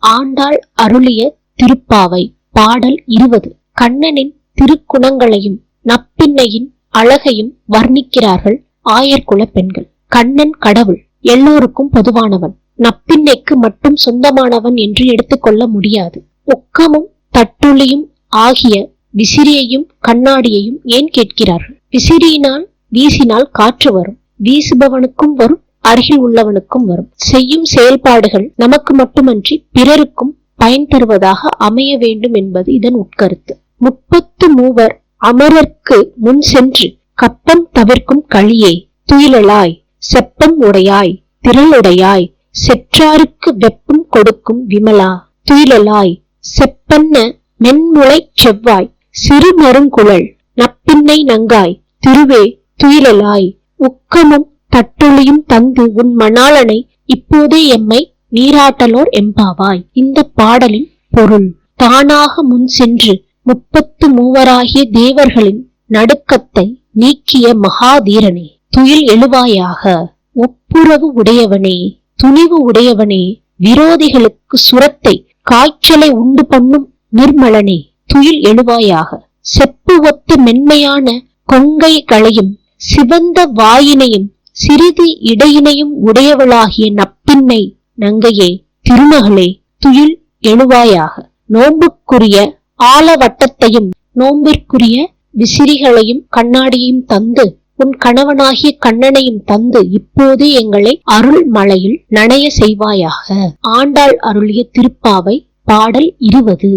ஆண்டாள் அருளிய திருப்பாவை. பாடல் இருபது. கண்ணனின் திருக்குணங்களையும் நப்பின்னையின் அழகையும் வர்ணிக்கிறார்கள் ஆயர்குல பெண்கள். கண்ணன் கடவுள் எல்லோருக்கும் பொதுவானவன். நப்பின்னைக்கு மட்டும் சொந்தமானவன் என்று எடுத்துக்கொள்ள முடியாது. ஒக்கமும் தட்டுளியும் ஆகிய விசிறியையும் கண்ணாடியையும் ஏன் கேட்கிறார்கள்? விசிறியினால் வீசினால் காற்று வரும். வீசுபவனுக்கும் வரும். அருகில் உள்ளவனுக்கும் வரும். செய்யும் செயல்பாடுகள் நமக்கு மட்டுமன்றி பிறருக்கும் பயன் தருவதாக அமைய வேண்டும் என்பது இதன் உட்கருத்து. முப்பத்து மூவர் அமரர்க்கு முன் சென்று கப்பம் தவிர்க்கும் களியே துயிலலாய் செப்பம் உடையாய் திரளுடையாய் செற்றாருக்கு வெப்பம் கொடுக்கும் விமலா துயிலலாய் செப்பன்ன மென்முளை செவ்வாய் சிறு மருங்குழல் நப்பின்னை நங்காய் திருவே துயிலலாய் உக்கமும் தட்டுளியும் தந்து உன் மணாளனை இப்போதே எம்மை நீராட்டலோர் எம்பாவாய். இந்த பாடலின் பொருள் தானாக முன் சென்று முப்பத்து மூவராகிய தேவர்களின் நடுக்கத்தை நீக்கிய மகாதீரனே. துயில் எழுவாயாக ஒப்புரவு உடையவனே துணிவு உடையவனே விரோதிகளுக்கு சுரத்தை காய்ச்சலை உண்டு பண்ணும் நிர்மலனே. துயில் எழுவாயாக செப்பு ஒத்த மென்மையான கொங்கைகளையும் சிவந்த வாயினையும் சிறிது இடையினையும் உடையவளாகிய நப்பின்னை நங்கையே திருமகளே துயில் எழுவாயாக. நோன்புக்குரிய ஆலவட்டத்தையும் நோன்பிற்குரிய விசிறிகளையும் கண்ணாடியையும் தந்து உன் கணவனாகிய கண்ணனையும் தந்து இப்போது எங்களை அருள் மலையில் நனைய செய்வாயாக. ஆண்டாள் அருளிய திருப்பாவை பாடல் இருவது